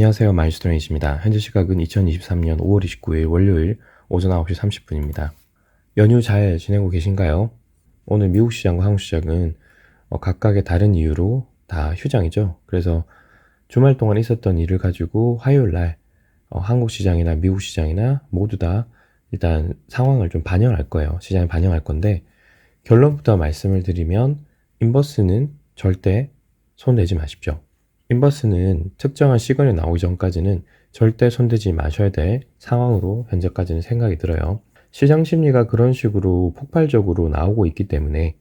안녕하세요. 마이스토네이십니다. 현재 시각은 2023년 5월 29일 월요일 오전 9시 30분입니다. 연휴 잘 지내고 계신가요? 오늘 미국 시장과 한국 시장은 어, 각각의 다른 이유로 다 휴장이죠. 그래서 주말 동안 있었던 일을 가지고 화요일 날 어, 한국 시장이나 미국 시장이나 모두 다 일단 상황을 좀 반영할 거예요. 시장에 반영할 건데 결론부터 말씀을 드리면 인버스는 절대 손대지 마십시오. 인버스는 특정한 시간이 나오기 전까지는 절대 손대지 마셔야 될 상황으로 현재까지는 생각이 들어요. 시장 심리가 그런 식으로 폭발적으로 나오고 있기 때문에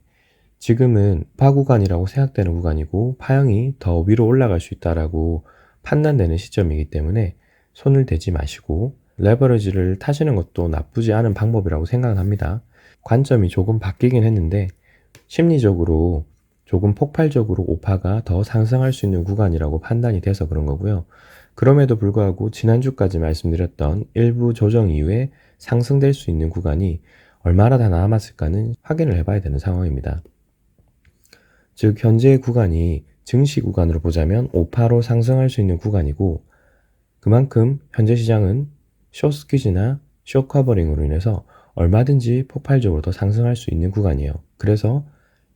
지금은 파 구간이라고 생각되는 구간이고 파형이 더 위로 올라갈 수 있다라고 판단되는 시점이기 때문에 손을 대지 마시고 레버리지를 타시는 것도 나쁘지 않은 방법이라고 생각을 합니다. 관점이 조금 바뀌긴 했는데 심리적으로 조금 폭발적으로 오파가 더 상승할 수 있는 구간이라고 판단이 돼서 그런 거고요. 그럼에도 불구하고 지난주까지 말씀드렸던 일부 조정 이후에 상승될 수 있는 구간이 얼마나 더 남았을까는 확인을 해봐야 되는 상황입니다. 즉, 현재의 구간이 증시 구간으로 보자면 오파로 상승할 수 있는 구간이고, 그만큼 현재 시장은 쇼스퀴즈나 쇼커버링으로 인해서 얼마든지 폭발적으로 더 상승할 수 있는 구간이에요. 그래서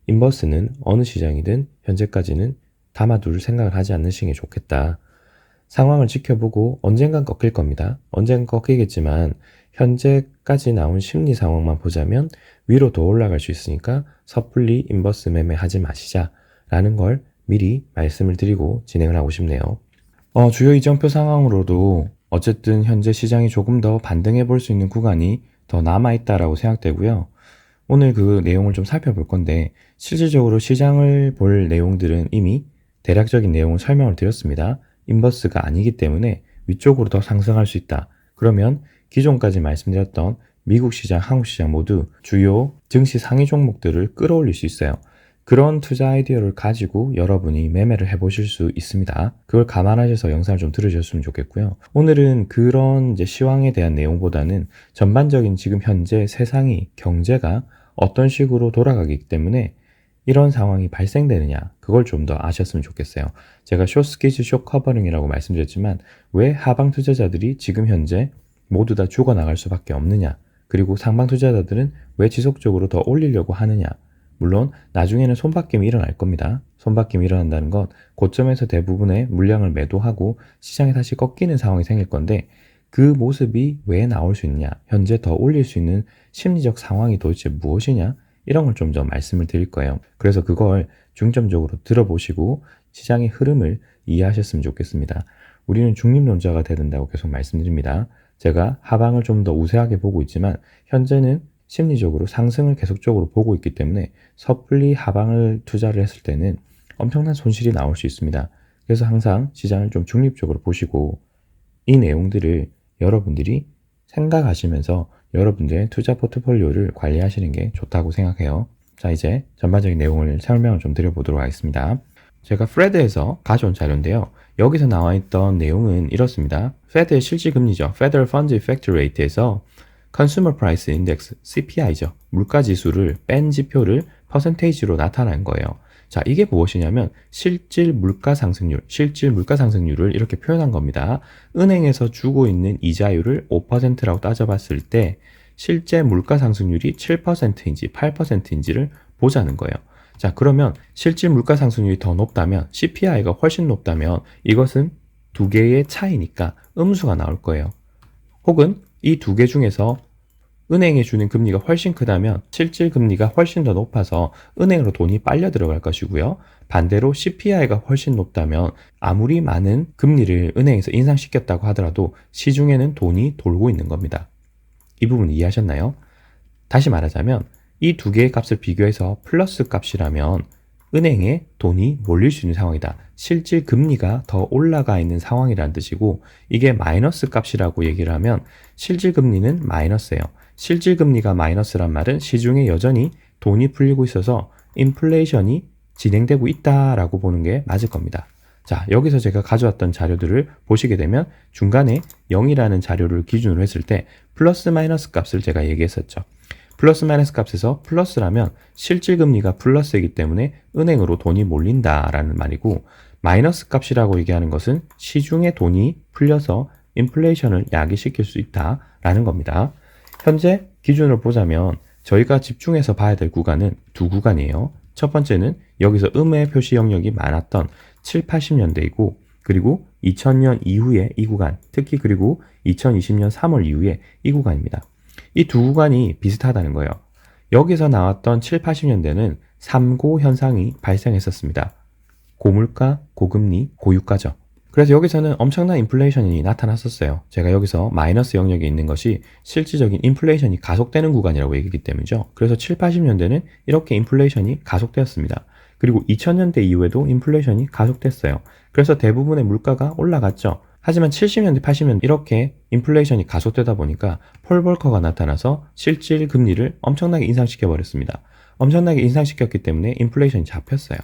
인버스는 어느 시장이든 현재까지는 담아둘 생각을 하지 않으시는 게 좋겠다. 상황을 지켜보고 언젠간 꺾일 겁니다. 언젠간 꺾이겠지만 현재까지 나온 심리 상황만 보자면 위로 더 올라갈 수 있으니까 섣불리 인버스 매매하지 마시자라는 걸 미리 말씀을 드리고 진행을 하고 싶네요. 어, 주요 이정표 상황으로도 어쨌든 현재 시장이 조금 더 반등해 볼 수 있는 구간이 더 남아있다라고 생각되고요. 오늘 그 내용을 좀 살펴볼 건데 실질적으로 시장을 볼 내용들은 이미 대략적인 내용을 설명을 드렸습니다. 인버스가 아니기 때문에 위쪽으로 더 상승할 수 있다. 그러면 기존까지 말씀드렸던 미국 시장, 한국 시장 모두 주요 증시 상위 종목들을 끌어올릴 수 있어요. 그런 투자 아이디어를 가지고 여러분이 매매를 해보실 수 있습니다. 그걸 감안하셔서 영상을 좀 들으셨으면 좋겠고요. 오늘은 그런 이제 시황에 대한 내용보다는 전반적인 지금 현재 세상이 경제가 어떤 식으로 돌아가기 때문에 이런 상황이 발생되느냐 그걸 좀 더 아셨으면 좋겠어요. 제가 쇼스케이지 쇼 커버링이라고 말씀드렸지만 왜 하방 투자자들이 지금 현재 모두 다 죽어나갈 수밖에 없느냐 그리고 상방 투자자들은 왜 지속적으로 더 올리려고 하느냐 물론 나중에는 손바뀜이 일어날 겁니다. 손바뀜이 일어난다는 건 고점에서 대부분의 물량을 매도하고 시장에 다시 꺾이는 상황이 생길 건데 그 모습이 왜 나올 수 있냐 현재 더 올릴 수 있는 심리적 상황이 도대체 무엇이냐 이런 걸 좀 더 말씀을 드릴 거예요. 그래서 그걸 중점적으로 들어보시고 시장의 흐름을 이해하셨으면 좋겠습니다. 우리는 중립론자가 돼야 된다고 계속 말씀드립니다. 제가 하방을 좀 더 우세하게 보고 있지만 현재는 심리적으로 상승을 계속적으로 보고 있기 때문에 섣불리 하방을 투자를 했을 때는 엄청난 손실이 나올 수 있습니다. 그래서 항상 시장을 좀 중립적으로 보시고 이 내용들을 여러분들이 생각하시면서 여러분들의 투자 포트폴리오를 관리하시는 게 좋다고 생각해요. 자, 이제 전반적인 내용을 설명을 좀 드려보도록 하겠습니다. 제가 프레드에서 가져온 자료인데요. 여기서 나와 있던 내용은 이렇습니다. 페드의 실질금리죠. Federal Funds Effect Rate에서 Consumer Price Index, CPI죠. 물가 지수를 뺀 지표를 퍼센테이지로 나타난 거예요. 자, 이게 무엇이냐면 실질 물가 상승률, 실질 물가 상승률을 이렇게 표현한 겁니다. 은행에서 주고 있는 이자율을 5%라고 따져봤을 때 실제 물가 상승률이 7%인지 8%인지를 보자는 거예요. 자, 그러면 실질 물가 상승률이 더 높다면 CPI가 훨씬 높다면 이것은 두 개의 차이니까 음수가 나올 거예요. 혹은 이 두 개 중에서 은행에 주는 금리가 훨씬 크다면 실질 금리가 훨씬 더 높아서 은행으로 돈이 빨려 들어갈 것이고요. 반대로 CPI가 훨씬 높다면 아무리 많은 금리를 은행에서 인상시켰다고 하더라도 시중에는 돈이 돌고 있는 겁니다. 이 부분 이해하셨나요? 다시 말하자면 이 두 개의 값을 비교해서 플러스 값이라면 은행에 돈이 몰릴 수 있는 상황이다. 실질 금리가 더 올라가 있는 상황이라는 뜻이고 이게 마이너스 값이라고 얘기를 하면 실질 금리는 마이너스예요. 실질 금리가 마이너스란 말은 시중에 여전히 돈이 풀리고 있어서 인플레이션이 진행되고 있다라고 보는 게 맞을 겁니다. 자, 여기서 제가 가져왔던 자료들을 보시게 되면 중간에 0이라는 자료를 기준으로 했을 때 플러스 마이너스 값을 제가 얘기했었죠. 플러스 마이너스 값에서 플러스라면 실질 금리가 플러스이기 때문에 은행으로 돈이 몰린다라는 말이고 마이너스 값이라고 얘기하는 것은 시중의 돈이 풀려서 인플레이션을 야기시킬 수 있다라는 겁니다. 현재 기준으로 보자면 저희가 집중해서 봐야 될 구간은 두 구간이에요. 첫 번째는 여기서 음의 표시 영역이 많았던 7, 80년대이고 그리고 2000년 이후에 이 구간, 특히 그리고 2020년 3월 이후에 이 구간입니다. 이 두 구간이 비슷하다는 거예요. 여기서 나왔던 7, 80년대는 3고 현상이 발생했었습니다. 고물가, 고금리, 고유가죠. 그래서 여기서는 엄청난 인플레이션이 나타났었어요. 제가 여기서 마이너스 영역에 있는 것이 실질적인 인플레이션이 가속되는 구간이라고 얘기했기 때문이죠. 그래서 7, 80년대는 이렇게 인플레이션이 가속되었습니다. 그리고 2000년대 이후에도 인플레이션이 가속됐어요. 그래서 대부분의 물가가 올라갔죠. 하지만 70년대, 80년대 이렇게 인플레이션이 가속되다 보니까 폴 볼커가 나타나서 실질 금리를 엄청나게 인상시켜 버렸습니다. 엄청나게 인상시켰기 때문에 인플레이션이 잡혔어요.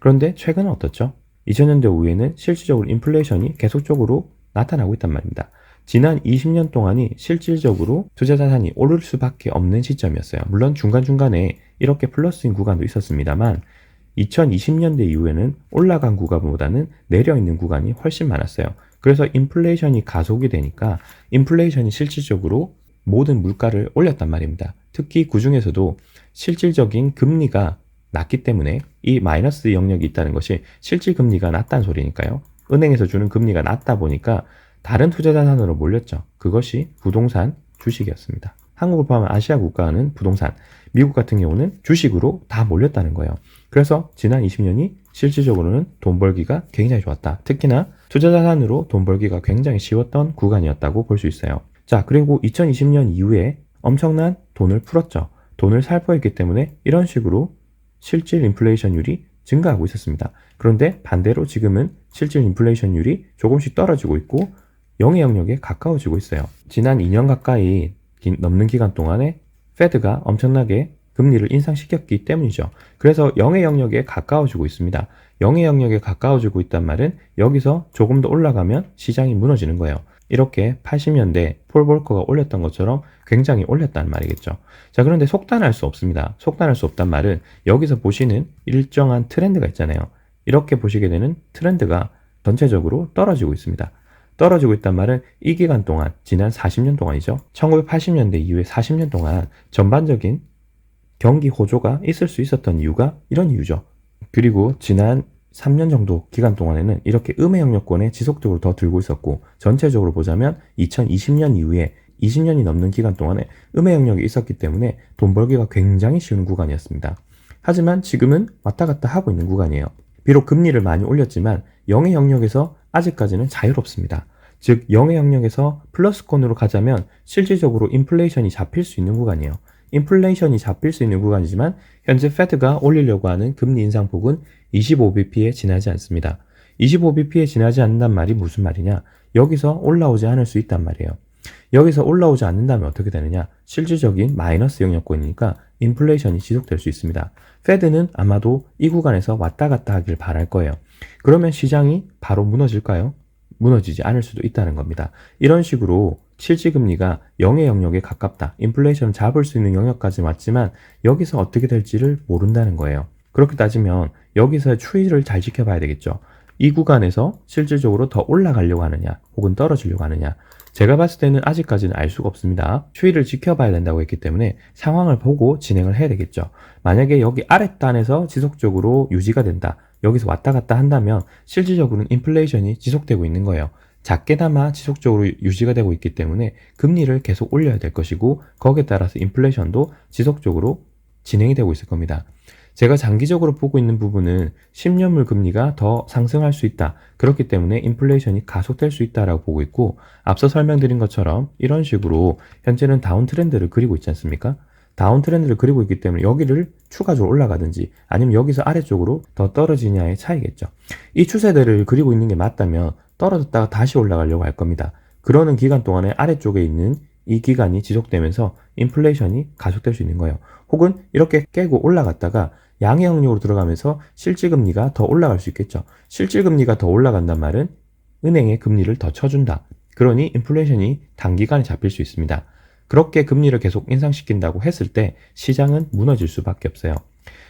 그런데 최근은 어떻죠? 2000년대 이후에는 실질적으로 인플레이션이 계속적으로 나타나고 있단 말입니다. 지난 20년 동안이 실질적으로 투자 자산이 오를 수밖에 없는 시점이었어요. 물론 중간중간에 이렇게 플러스인 구간도 있었습니다만 2020년대 이후에는 올라간 구간보다는 내려 있는 구간이 훨씬 많았어요. 그래서 인플레이션이 가속이 되니까 인플레이션이 실질적으로 모든 물가를 올렸단 말입니다. 특히 그 중에서도 실질적인 금리가 낮기 때문에 이 마이너스 영역이 있다는 것이 실질 금리가 낮다는 소리니까요. 은행에서 주는 금리가 낮다 보니까 다른 투자 자산으로 몰렸죠. 그것이 부동산, 주식이었습니다. 한국을 포함한 아시아 국가는 부동산, 미국 같은 경우는 주식으로 다 몰렸다는 거예요. 그래서 지난 20년이 실질적으로는 돈 벌기가 굉장히 좋았다. 특히나 투자 자산으로 돈 벌기가 굉장히 쉬웠던 구간이었다고 볼 수 있어요. 자, 그리고 2020년 이후에 엄청난 돈을 풀었죠. 돈을 살포했기 때문에 이런 식으로 실질 인플레이션율이 증가하고 있었습니다. 그런데 반대로 지금은 실질 인플레이션율이 조금씩 떨어지고 있고 영의 영역에 가까워지고 있어요. 지난 2년 가까이 넘는 기간 동안에 페드가 엄청나게 금리를 인상시켰기 때문이죠. 그래서 영의 영역에 가까워지고 있습니다. 영의 영역에 가까워지고 있단 말은 여기서 조금 더 올라가면 시장이 무너지는 거예요. 이렇게 80년대 폴 볼커가 올렸던 것처럼 굉장히 올렸다는 말이겠죠. 자, 그런데 속단할 수 없습니다. 속단할 수 없단 말은 여기서 보시는 일정한 트렌드가 있잖아요. 이렇게 보시게 되는 트렌드가 전체적으로 떨어지고 있습니다. 떨어지고 있단 말은 이 기간 동안, 지난 40년 동안이죠. 1980년대 이후에 40년 동안 전반적인 경기 호조가 있을 수 있었던 이유가 이런 이유죠. 그리고 지난 3년 정도 기간 동안에는 이렇게 음의 영역권에 지속적으로 더 들고 있었고 전체적으로 보자면 2020년 이후에 20년이 넘는 기간 동안에 음의 영역이 있었기 때문에 돈 벌기가 굉장히 쉬운 구간이었습니다. 하지만 지금은 왔다 갔다 하고 있는 구간이에요. 비록 금리를 많이 올렸지만 영의 영역에서 아직까지는 자유롭습니다. 즉 영의 영역에서 플러스권으로 가자면 실질적으로 인플레이션이 잡힐 수 있는 구간이에요. 인플레이션이 잡힐 수 있는 구간이지만 현재 페드가 올리려고 하는 금리 인상폭은 25bp에 지나지 않습니다. 25bp에 지나지 않는단 말이 무슨 말이냐? 여기서 올라오지 않을 수 있단 말이에요. 여기서 올라오지 않는다면 어떻게 되느냐? 실질적인 마이너스 영역권이니까 인플레이션이 지속될 수 있습니다. 페드는 아마도 이 구간에서 왔다 갔다 하길 바랄 거예요. 그러면 시장이 바로 무너질까요? 무너지지 않을 수도 있다는 겁니다. 이런 식으로 실질금리가 0의 영역에 가깝다. 인플레이션 잡을 수 있는 영역까지 왔지만 여기서 어떻게 될지를 모른다는 거예요. 그렇게 따지면 여기서의 추이를 잘 지켜봐야 되겠죠. 이 구간에서 실질적으로 더 올라가려고 하느냐 혹은 떨어지려고 하느냐 제가 봤을 때는 아직까지는 알 수가 없습니다. 추이를 지켜봐야 된다고 했기 때문에 상황을 보고 진행을 해야 되겠죠. 만약에 여기 아랫단에서 지속적으로 유지가 된다. 여기서 왔다 갔다 한다면 실질적으로는 인플레이션이 지속되고 있는 거예요. 작게나마 지속적으로 유지가 되고 있기 때문에 금리를 계속 올려야 될 것이고 거기에 따라서 인플레이션도 지속적으로 진행이 되고 있을 겁니다. 제가 장기적으로 보고 있는 부분은 10년물 금리가 더 상승할 수 있다. 그렇기 때문에 인플레이션이 가속될 수 있다라고 보고 있고 앞서 설명드린 것처럼 이런 식으로 현재는 다운 트렌드를 그리고 있지 않습니까? 다운 트렌드를 그리고 있기 때문에 여기를 추가적으로 올라가든지 아니면 여기서 아래쪽으로 더 떨어지냐의 차이겠죠. 이 추세대를 그리고 있는 게 맞다면 떨어졌다가 다시 올라가려고 할 겁니다. 그러는 기간 동안에 아래쪽에 있는 이 기간이 지속되면서 인플레이션이 가속될 수 있는 거예요. 혹은 이렇게 깨고 올라갔다가 양의 영역으로 들어가면서 실질금리가 더 올라갈 수 있겠죠. 실질금리가 더 올라간단 말은 은행의 금리를 더 쳐준다. 그러니 인플레이션이 단기간에 잡힐 수 있습니다. 그렇게 금리를 계속 인상시킨다고 했을 때 시장은 무너질 수밖에 없어요.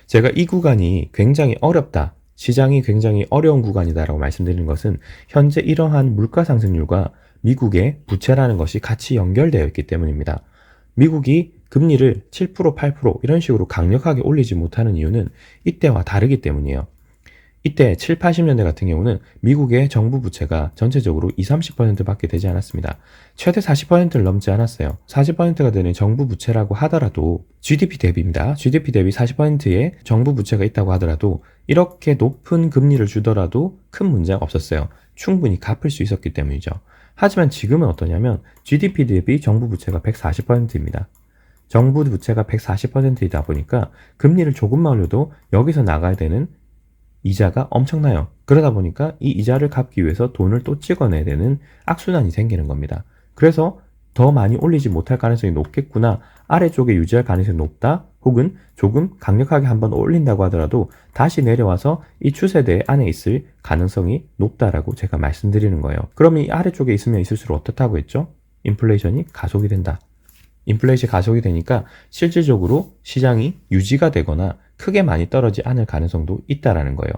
제가 이 구간이 굉장히 어렵다. 시장이 굉장히 어려운 구간이다라고 말씀드리는 것은 현재 이러한 물가 상승률과 미국의 부채라는 것이 같이 연결되어 있기 때문입니다. 미국이 금리를 7% 8% 이런 식으로 강력하게 올리지 못하는 이유는 이때와 다르기 때문이에요. 이때 7, 80년대 같은 경우는 미국의 정부 부채가 전체적으로 20, 30%밖에 되지 않았습니다. 최대 40%를 넘지 않았어요. 40%가 되는 정부 부채라고 하더라도 GDP 대비입니다. GDP 대비 40%의 정부 부채가 있다고 하더라도 이렇게 높은 금리를 주더라도 큰 문제가 없었어요. 충분히 갚을 수 있었기 때문이죠. 하지만 지금은 어떠냐면 GDP 대비 정부 부채가 140%입니다. 정부 부채가 140%이다 보니까 금리를 조금만 올려도 여기서 나가야 되는 이자가 엄청나요. 그러다 보니까 이 이자를 갚기 위해서 돈을 또 찍어내야 되는 악순환이 생기는 겁니다. 그래서 더 많이 올리지 못할 가능성이 높겠구나. 아래쪽에 유지할 가능성이 높다. 혹은 조금 강력하게 한번 올린다고 하더라도 다시 내려와서 이 추세대 안에 있을 가능성이 높다라고 제가 말씀드리는 거예요. 그러면 이 아래쪽에 있으면 있을수록 어떻다고 했죠? 인플레이션이 가속이 된다. 인플레이션이 가속이 되니까 실질적으로 시장이 유지가 되거나 크게 많이 떨어지지 않을 가능성도 있다라는 거예요.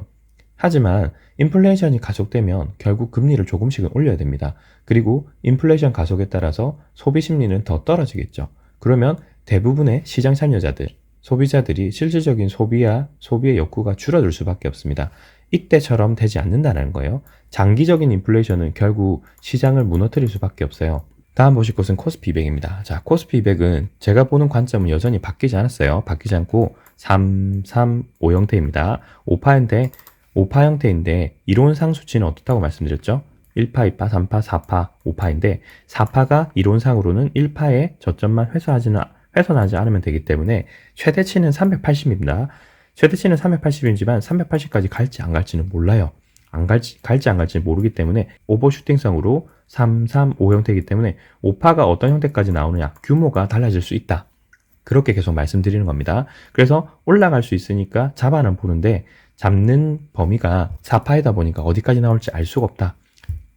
하지만 인플레이션이 가속되면 결국 금리를 조금씩은 올려야 됩니다. 그리고 인플레이션 가속에 따라서 소비 심리는 더 떨어지겠죠. 그러면 대부분의 시장 참여자들, 소비자들이 실질적인 소비와 소비의 욕구가 줄어들 수밖에 없습니다. 이때처럼 되지 않는다는 거예요. 장기적인 인플레이션은 결국 시장을 무너뜨릴 수밖에 없어요. 다음 보실 것은 코스피 200입니다. 자, 코스피 200은 제가 보는 관점은 여전히 바뀌지 않았어요. 바뀌지 않고 3, 3, 5 형태입니다. 5파 형태, 5파 형태인데 이론 상 수치는 어떻다고 말씀드렸죠? 1파, 2파, 3파, 4파, 5파인데 4파가 이론상으로는 1파의 저점만 회수하지는 훼손하지 않으면 되기 때문에 최대치는 380입니다. 최대치는 380이지만 380까지 갈지 안 갈지는 몰라요. 안 갈지, 갈지 안 갈지 모르기 때문에 오버슈팅성으로 3, 3, 5 형태이기 때문에 5파가 어떤 형태까지 나오느냐 규모가 달라질 수 있다. 그렇게 계속 말씀드리는 겁니다. 그래서 올라갈 수 있으니까 잡아는 보는데 잡는 범위가 4파이다 보니까 어디까지 나올지 알 수가 없다.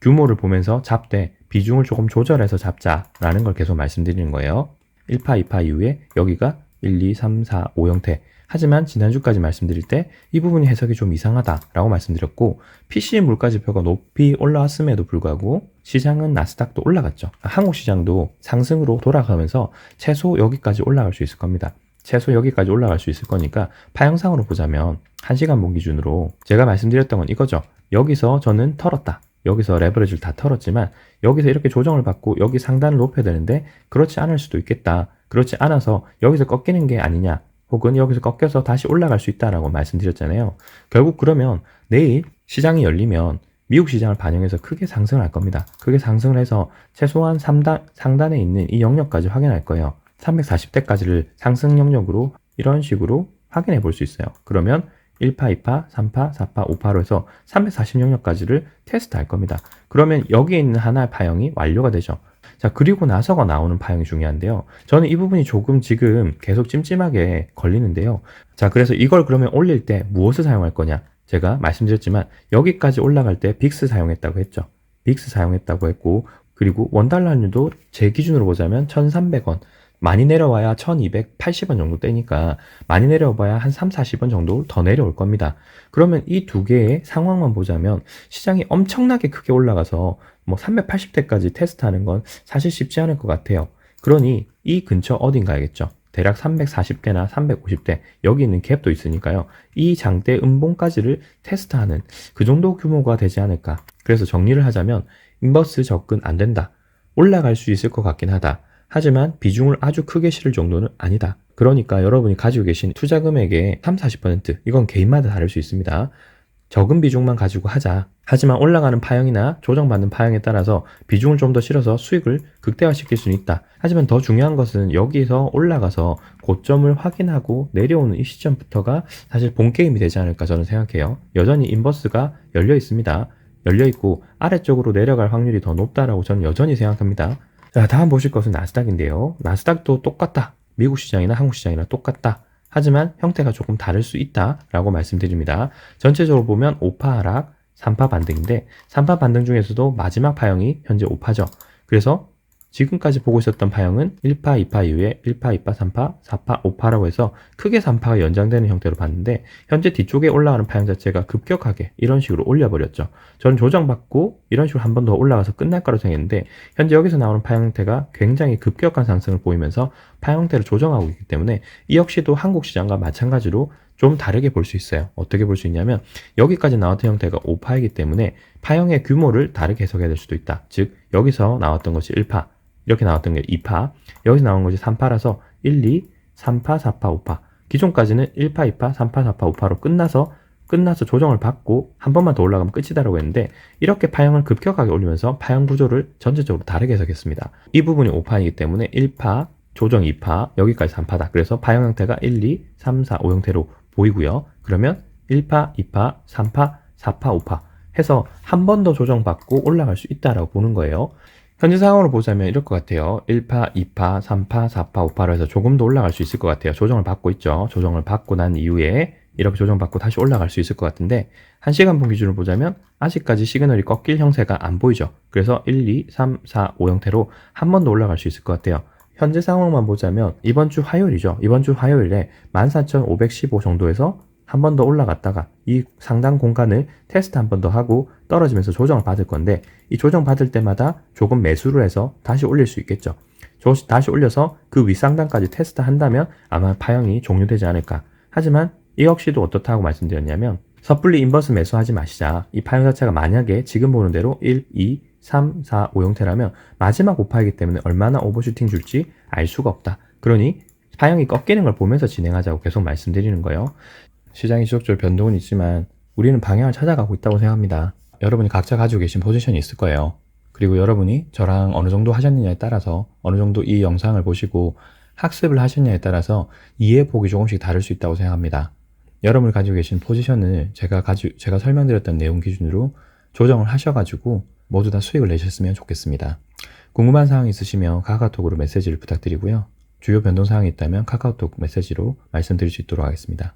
규모를 보면서 잡되 비중을 조금 조절해서 잡자라는 걸 계속 말씀드리는 거예요. 1파, 2파 이후에 여기가 1, 2, 3, 4, 5 형태. 하지만 지난주까지 말씀드릴 때 이 부분이 해석이 좀 이상하다라고 말씀드렸고 PC 물가 지표가 높이 올라왔음에도 불구하고 시장은 나스닥도 올라갔죠. 한국 시장도 상승으로 돌아가면서 최소 여기까지 올라갈 수 있을 겁니다. 최소 여기까지 올라갈 수 있을 거니까 파형상으로 보자면 1시간 본 기준으로 제가 말씀드렸던 건 이거죠. 여기서 저는 털었다. 여기서 레버리지를 다 털었지만 여기서 이렇게 조정을 받고 여기 상단을 높여야 되는데 그렇지 않을 수도 있겠다. 그렇지 않아서 여기서 꺾이는 게 아니냐. 혹은 여기서 꺾여서 다시 올라갈 수 있다라고 말씀드렸잖아요. 결국 그러면 내일 시장이 열리면 미국 시장을 반영해서 크게 상승을 할 겁니다. 크게 상승을 해서 최소한 3단, 상단에 있는 이 영역까지 확인할 거예요. 340대까지를 상승 영역으로 이런 식으로 확인해 볼 수 있어요. 그러면 1파, 2파, 3파, 4파, 5파로 해서 340 영역까지를 테스트 할 겁니다. 그러면 여기에 있는 하나의 파형이 완료가 되죠. 자, 그리고 나서가 나오는 파형이 중요한데요. 저는 이 부분이 조금 지금 계속 찜찜하게 걸리는데요. 자, 그래서 이걸 그러면 올릴 때 무엇을 사용할 거냐? 제가 말씀드렸지만 여기까지 올라갈 때 빅스 사용했다고 했죠. 빅스 사용했다고 했고 그리고 원달러 환율도 제 기준으로 보자면 1,300원 많이 내려와야 1280원 정도 떼니까 많이 내려봐야 한 3, 40원 정도 더 내려올 겁니다. 그러면 이 두 개의 상황만 보자면 시장이 엄청나게 크게 올라가서 뭐 380대까지 테스트하는 건 사실 쉽지 않을 것 같아요. 그러니 이 근처 어딘가야겠죠. 대략 340대나 350대 여기 있는 갭도 있으니까요. 이 장대 음봉까지를 테스트하는 그 정도 규모가 되지 않을까. 그래서 정리를 하자면 인버스 접근 안 된다. 올라갈 수 있을 것 같긴 하다. 하지만 비중을 아주 크게 실을 정도는 아니다. 그러니까 여러분이 가지고 계신 투자 금액의 3, 40% 이건 개인마다 다를 수 있습니다. 적은 비중만 가지고 하자. 하지만 올라가는 파형이나 조정받는 파형에 따라서 비중을 좀 더 실어서 수익을 극대화시킬 수는 있다. 하지만 더 중요한 것은 여기서 올라가서 고점을 확인하고 내려오는 이 시점부터가 사실 본 게임이 되지 않을까 저는 생각해요. 여전히 인버스가 열려 있습니다. 열려 있고 아래쪽으로 내려갈 확률이 더 높다라고 저는 여전히 생각합니다. 자, 다음 보실 것은 나스닥인데요. 나스닥도 똑같다. 미국 시장이나 한국 시장이나 똑같다. 하지만 형태가 조금 다를 수 있다라고 말씀드립니다. 전체적으로 보면 5파 하락, 3파 반등인데 3파 반등 중에서도 마지막 파형이 현재 5파죠. 그래서 지금까지 보고 있었던 파형은 1파, 2파 이후에 1파, 2파, 3파, 4파, 5파라고 해서 크게 3파가 연장되는 형태로 봤는데 현재 뒤쪽에 올라가는 파형 자체가 급격하게 이런 식으로 올려버렸죠. 전 조정받고 이런 식으로 한 번 더 올라가서 끝날 거라고 생각했는데 현재 여기서 나오는 파형 형태가 굉장히 급격한 상승을 보이면서 파형 형태를 조정하고 있기 때문에 이 역시도 한국 시장과 마찬가지로 좀 다르게 볼 수 있어요. 어떻게 볼 수 있냐면 여기까지 나왔던 형태가 5파이기 때문에 파형의 규모를 다르게 해석해야 될 수도 있다. 즉 여기서 나왔던 것이 1파, 이렇게 나왔던 게 2파, 여기서 나온 것이 3파라서 1, 2, 3파, 4파, 5파. 기존까지는 1파, 2파, 3파, 4파, 5파로 끝나서 끝나서 조정을 받고 한 번만 더 올라가면 끝이다라고 했는데 이렇게 파형을 급격하게 올리면서 파형 구조를 전체적으로 다르게 해석했습니다. 이 부분이 5파이기 때문에 1파, 조정 2파, 여기까지 3파다. 그래서 파형 형태가 1, 2, 3, 4, 5 형태로 보이고요. 그러면 1파, 2파, 3파, 4파, 5파 해서 한 번 더 조정받고 올라갈 수 있다라고 보는 거예요. 현재 상황으로 보자면 이럴 것 같아요. 1파, 2파, 3파, 4파, 5파로 해서 조금 더 올라갈 수 있을 것 같아요. 조정을 받고 있죠. 조정을 받고 난 이후에 이렇게 조정받고 다시 올라갈 수 있을 것 같은데 1시간분 기준으로 보자면 아직까지 시그널이 꺾일 형태가 안 보이죠. 그래서 1, 2, 3, 4, 5 형태로 한 번 더 올라갈 수 있을 것 같아요. 현재 상황만 보자면 이번 주 화요일이죠. 이번 주 화요일에 14,515 정도에서 한 번 더 올라갔다가 이 상단 공간을 테스트 한 번 더 하고 떨어지면서 조정을 받을 건데 이 조정 받을 때마다 조금 매수를 해서 다시 올릴 수 있겠죠. 조- 다시 올려서 그 윗상단까지 테스트 한다면 아마 파형이 종료되지 않을까. 하지만 이 역시도 어떻다고 말씀드렸냐면 섣불리 인버스 매수하지 마시자. 이 파형 자체가 만약에 지금 보는 대로 1, 2, 3, 4, 5 형태라면 마지막 오파이기 때문에 얼마나 오버슈팅 줄지 알 수가 없다. 그러니 파형이 꺾이는 걸 보면서 진행하자고 계속 말씀드리는 거예요. 시장이 지속적으로 변동은 있지만 우리는 방향을 찾아가고 있다고 생각합니다. 여러분이 각자 가지고 계신 포지션이 있을 거예요. 그리고 여러분이 저랑 어느 정도 하셨느냐에 따라서 어느 정도 이 영상을 보시고 학습을 하셨냐에 따라서 이해폭이 조금씩 다를 수 있다고 생각합니다. 여러분이 가지고 계신 포지션을 제가 가지 제가 설명드렸던 내용 기준으로 조정을 하셔가지고 모두 다 수익을 내셨으면 좋겠습니다. 궁금한 사항 있으시면 카카오톡으로 메시지를 부탁드리고요. 주요 변동 사항이 있다면 카카오톡 메시지로 말씀드릴 수 있도록 하겠습니다.